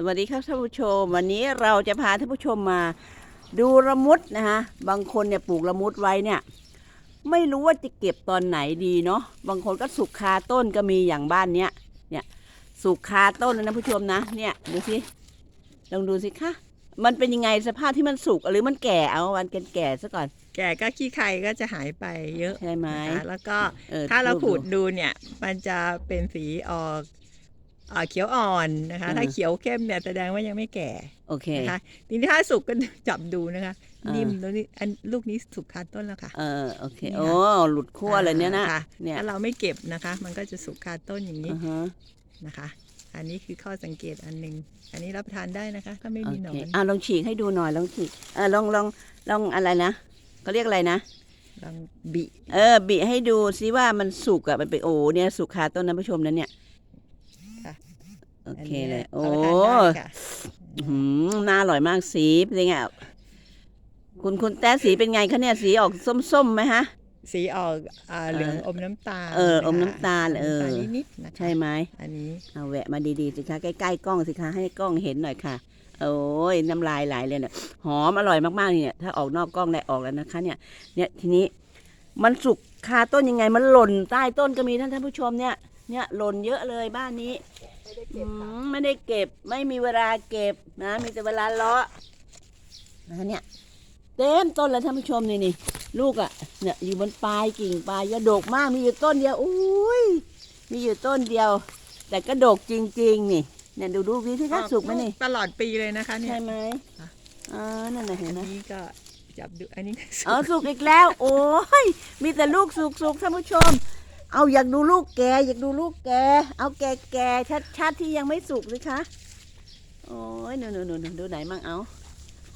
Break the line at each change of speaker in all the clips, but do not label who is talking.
สวัสดีครับท่านผู้ชม วันนี้เราจะพาท่านผู้ชมมาดูละมุดนะคะบางคนเนี่ยปลูกละมุดไว้เนี่ย ไม่รู้ว่าจะเก็บตอนไหนดีเนาะบางคนก็สุกคาต้นก็มีอย่างบ้านเนี้ยเนี่ยสุกคาต้นนะท่านผู้ชมนะเนี่ยดูสิลองดูสิคะมันเป็นยังไงสภาพที่มันสุกหรือมันแก่เอาวันแก่ๆซะก่อน
แก่ก็ขี้ไข่ก็จะหายไปเยอะ
ใช่ไหม
นะคะแล้วก็
ออ
ถ้าเรา
รูป
ขูดดูเนี่ย มันจะเป็นสีออก เอ่อเขียวอ่อนนะคะ
อืม
ถ้าเขียวเข้มเนี่ยแสดงว่ายังไม่แก่
โอเค
นะคะทีนี้ถ้าสุกก็จับดูนะคะ
อ่านิ่
นิ่มแล้วนี่อันลูกนี้สุกคาต้นแล้วค่ะ
เออโอเค
นี่ค่ะ
โอ้หลุดขั้วเลยเนี่ยนะ
ค่ะ
เนี่ย
ถ้าเราไม่เก็บนะคะ มันก็จะสุกคาต้นอย่างนี้
อือฮะ
นะคะ อันนี้คือข้อสังเกตอันหนึ่งอันนี้รับประทานได้นะคะ ถ้าไม่
โอ
มีหนอ
เคนอ่าลองฉีกให้ดูหน่อยลองฉีกเออลองลองลองอะไรนะเขาเรียกอะไรนะ
ลองบิ
เออบิให้ดูซิว่ามันสุกอะมันเป็นโอ้เนี่ยสุกคาต้นนะผู้ชมนะเนี่ย
ค่ะ
โอเคเลย โอ้
รับประทานได้ค่ะ
อื้อหือน่าอร่อยมากสีเป็นยังไงอะคุณคุณแต้สีเป็นไงคะเนี่ยสีออกส้มๆไหมฮะ
สีออกอ่าเหลือง
เออ
อมน้ำตาล
เออ
นะคะ
อมน้ำตาลเออ
น้ำตาลนิดๆนะคะ
ใช่ไหม
อันนี้
เอาแวะมาดีๆสิคะใกล้ๆกล้องสิคะให้กล้องเห็นหน่อยค่ะโอ้ยน้ำลายไหลเลยเนี่ยหอมอร่อยมากๆเนี่ย ถ้าออกนอกกล้องได้ออกแล้วนะคะ เนี่ย เนี่ยทีนี้มันสุกคาต้นยังไงมันหล่นใต้ต้นก็มีท่านท่านผู้ชมเนี่ยเนี่ยหล่นเยอะเลยบ้านนี้ อืมไม่ได้เก็บ ไม่มีเวลาเก็บนะ มีแต่เวลาเลาะนะเนี่ยเต็มต้นแล้วท่านผู้ชมนี่นี่ลูกอะ่ะเนี่ยอยู่บนปลายกิ่งปลายยาดกมากมีอยู่ต้นเดียวอุ้ยมีอยู่ต้นเดียว แต่ก็ดกจริง ๆ นี่เนี่ยดูดูวิที่คะสุกไหมนี่
ตลอดปีเลยนะคะเนี่ย
ใช่ไหม
ค่ะ
อ่านั่นน่ะเห็
อั
น
น
ไหม
นี้ก็จับดูอันนี้ก็สุก
เอาสุกอีกแล้ว โอ้ยมีแต่ลูกสุกสุกท่านผู้ชม เอาอยากดูลูกแก อยากดูลูกแก เอาแกแกชัดชัดๆที่ยังไม่สุกสิคะ โอ้ยหนูหนูหนูหนูดูไหนมั่งเอา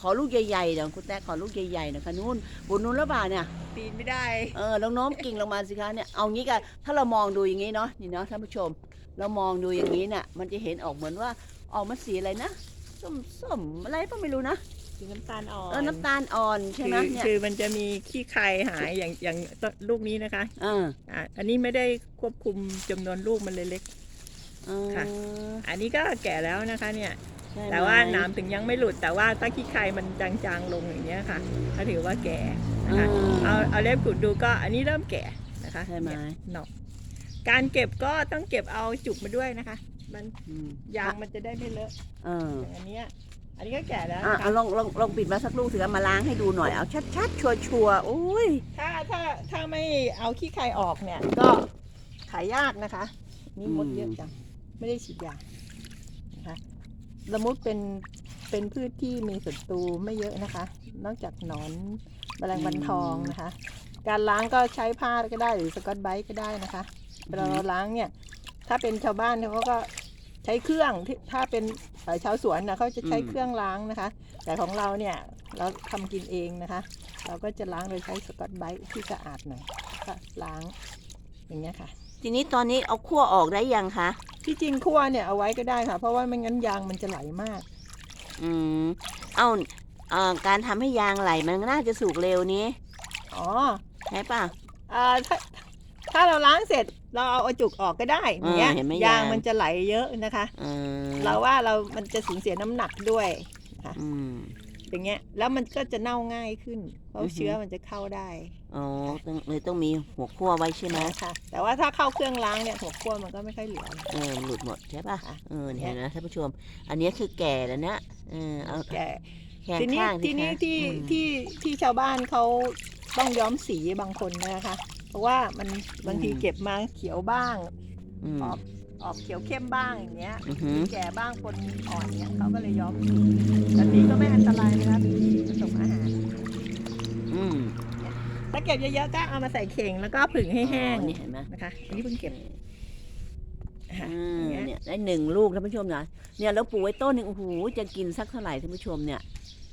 ขอลูกใหญ่ๆเดี๋ยวคุณแต้ขอลูกใหญ่ๆหนะคะนู่นบนนู้นหรือเปล่าเนี่ย
ปีนไม่ได้
เออลองโน้มกิ่งลงมาสิคะเนี่ย เอางี้กันถ้าเรามองดูอย่างนี้เนาะ นี่เนาะท่านผู้ชม เรามองดูอย่างนี้เนี่ย มันจะเห็นออกเหมือนว่า ออกมาสีอะไรนะ ส้มส้มๆอะไรก็ไม่รู้นะ
สีน้ำตาลอ่อน
เออน้ำตาลอ่อนใช่ไหม
คือ
เนี่ย
คือมันจะมีขี้ไครหายอย่างอย่างต้นลูกนี้นะคะ
เออ
อะอันนี้ไม่ได้ควบคุมจำนวนลูกมันเลยเล็ก
เออ
ค่ะ อันนี้ก็แก่แล้วนะคะเนี่ย
ใช่ไหม
แต่ว่าหน้ำถึงยังไม่หลุดแต่ว่าถ้าขี้ไครมันจางๆลงอย่างเงี้ยค่ะก็ถือว่าแก่นะคะเอาเอาเล็บขุดดูก็อันนี้เริ่มแก่นะคะ
ใช่ไหม
เนี่ยเนาะการเก็บก็ต้องเก็บเอาจุกมาด้วยนะคะ มัน
อืม
ยางมันจะได้ไม่เลอะ
เออ
อย่างอันเนี้ย อันนี้ก็แก่แล้ว
อะ
นะคะ
เอาลองลองลองปิดมาสักลูกสิคะมาล้างให้ดูหน่อยเอาชัดๆชัวร์ๆโอ้ย
ถ้าถ้าถ้าไม่เอาขี้ไครออกเนี่ย ก็ขายยากนะคะ นี่มดเยอะจัง ไม่ได้ฉีดยานะคะละมุดเป็นเป็นพืชที่มีศัตรูไม่เยอะนะคะ นอกจากหนอนแมลงวันทองนะคะ การล้างก็ใช้ผ้าก็ได้หรือสกอตไบรท์ก็ได้นะคะเวลาเราล้างเนี่ย ถ้าเป็นชาวบ้านเนี่ยเขาก็ ใช้เครื่องที่ถ้าเป็นเอ่อชาวสวนนะเขาจะใช้
อืม
เครื่องล้างนะคะ แต่ของเราเนี่ยเราทำกินเองนะคะ เราก็จะล้างโดยใช้สกอตไบรท์ที่สะอาดหน่อยก็ล้างอย่างเงี้ยค่ะ
ทีนี้ตอนนี้เอาขั้วออกได้ยังคะ
ที่จริงคั่วเนี่ยเอาไว้ก็ได้ค่ะ เพราะว่าไม่งั้นยางมันจะไหลมาก
อืมเอาเอ่อการทำให้ยางไหลมันน่าจะสุกเร็วนี้
อ๋อ
ใช่ป่ะ
อ่าถ้า ถ้าเราล้างเสร็จเราเอาเอาจุกออกก็ได้อย่างเงี้ย
อ่าเห็นไหม
ยาง
ยาง
มันจะไหลเยอะนะคะ
เออ
เราว่าเรามันจะสูญเสียน้ำหนักด้วย
อืม
อย่างเงี้ย แล้วมันก็จะเน่าง่ายขึ้น เพราะ
อือฮึ
เชื้อมันจะเข้าได้
อ๋อต้องเลยต้องมีหัวขั้วไว้ใช่ไหม
ค่ะแต่ว่าถ้าเข้าเครื่องล้างเนี่ยหัวขั้วมันก็ไม่ค่อยเหลือ
เออหลุดหมดใช่ป่ะ
ค่ะ
เออเนี่ยนะท่านผู้ชม อันนี้คือแก่แล้วนะเออเอา
แก่
แขน
ทีนี้
ข้าง
ทีนี้
คะ
ที่
อืม
ที่ที่ชาวบ้านเขาต้องย้อมสีบางคนนะคะ เพราะว่ามันบางทีเก็บมาเขียวบ้าง
อืม
ออกออกเขียวเข้มบ้างอย่างเงี้ย
อือหือ
แก่บ้างคนอ่อนเนี่ยเขาก็เลยย้อมสีแบบนี้ก็ไม่อันตรายนะคะเป็นที่ผสมอาหาร
อืม
ถ้าเก็บเยอะๆก็เอามาใส่เข่งแล้วก็ผึ่งให้แห้ง
อ๋อนี่เห็นไหม
นะคะอันนี้เพิ่งเก็บ ค่ะ
อืม
อย่างเงี้ย
เนี่ยได้หนึ่งลูกท่านผู้ชมนะเนี่ยแล้วปลูกไว้ต้นหนึ่งโอ้โหจะกินสักเท่าไหร่ท่านผู้ชมเนี่ย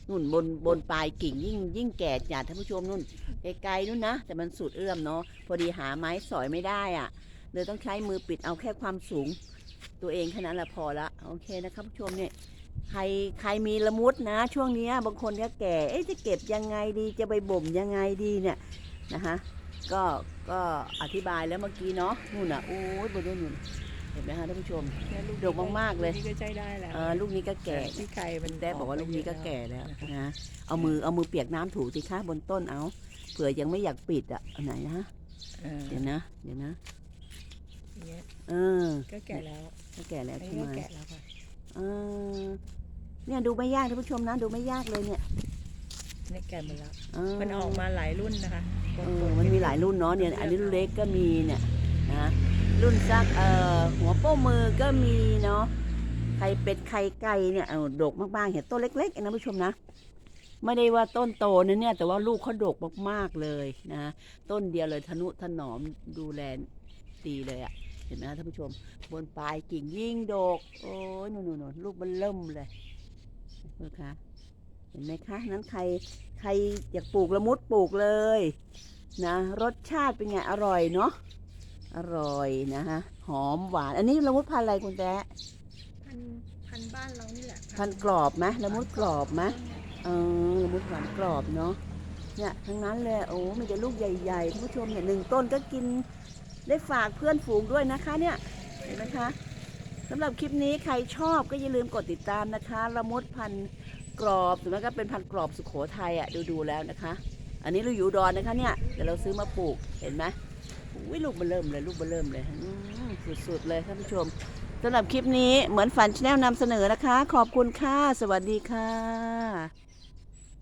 นู่นบนบนปลายกิ่งยิ่งยิ่งแก่จัดท่านผู้ชมนู่นไกลๆนู่นนะ แต่มันสุดเอื้อมเนาะพอดีหาไม้สอยไม่ได้อะเลยต้องใช้มือปิดเอาแค่ความสูง ตัวเองแค่นั้นละพอละโอเคนะครับผู้ชมเนี่ยใครใครมีละมุดนะ ช่วงนี้บางคนก็แก่เอ๊ะจะเก็บยังไงดีจะไปบ่มยังไงดีเนี่ยนะคะก็ก็อธิบายแล้วเมื่อกี้เนาะนู่นอะโอ้ยบนนู่นนู่น ห็นไหมคะท่านผู้ชม
เนี่ยลู
ดกมากๆเลย
นี่ก็ใช้ได้แล้ว
เออลูกนี้ก็แก่
ที่ไข่มัน
แด้บอกว่าลูกนี้ก็แก่แล้ว
นะคะ
นะเอามือเอามือเปียกน้ำถูสิคะบนต้นเอาเผื่อยังไม่อยากปิดอะอันไหนนะ
เออ
เดี๋ยวนะ เดี๋ยวนะ
อย่างเงี้ย
เออ
ก็แก่แล้ว
ก็แก่แล้ว
อัน
ใช่
นี้
ไหม
ก็แก่แล้วค่ะ
เออเนี่ยดูไม่ยากท่านผู้ชมนะดูไม่ยากเลยเนี่ย
นี่แก่หมดแล้ว
เออ
มันออกมาหลายรุ่นนะคะ
เออมันมีหลายรุ่นเนาะเนี่ยอันนี้รุ่นเล็กก็มีเนี่ยนะ รุ่นซักเอ่อหัวโป้มือก็มีเนาะไข่เป็ดไข่ไก่เนี่ยเอาดกมากๆเห็นต้นเล็กๆเองนะผู้ชมนะไม่ได้ว่าต้นโตนะเนี่ย แต่ว่าลูกเขาดกมากๆเลยนะต้นเดียวเลยทนุถนอมดูแลดีเลยอะ่ะเห็นไหมคะท่านผู้ชม บนปลายกิ่งยิ่งดก โอ้ยหนู่นๆลูกมันเริ่มเลยเห็นไหมคะเห็นไหมคะ นั้นใครใครอยากปลูกละมุดปลูกเลย นะ รสชาติเป็นไงอร่อยเนาะ อร่อยนะฮะ หอมหวาน อันนี้ละมุดพันธุ์อะไรคุณแจ๊ะ
พันพันบ้านเรานี่แหละ
พันธุ์กรอบไหมละมุดกรอบไหมเออละมุดหวานกรอบเนาะ เนี่ยทั้งนั้นเลยโอ้มีแต่ลูกใหญ่ๆท่านผู้ชมเนี่ยหนึ่งต้นก็กินได้ฝากเพื่อนฝูงด้วยนะคะเนี่ย เห็นไหมคะสำหรับคลิปนี้ใครชอบก็อย่าลืมกดติดตามนะคะละมุดพันธุ์กรอบถึงแม้ก็เป็นพันธุ์กรอบสุโขทัยอะดูๆแล้วนะคะ อันนี้เราอยู่อุดอนนะคะเนี่ยเดี๋ยวเราซื้อมาปลูกเห็นไหม อุ้ยลูกมาเริ่มเลยลูกมาเริ่มเลยสุดๆเลยท่านผู้ชมสำหรับคลิปนี้เหมือนฝันชแนลนำเสนอนะคะ ขอบคุณค่ะ สวัสดีค่ะ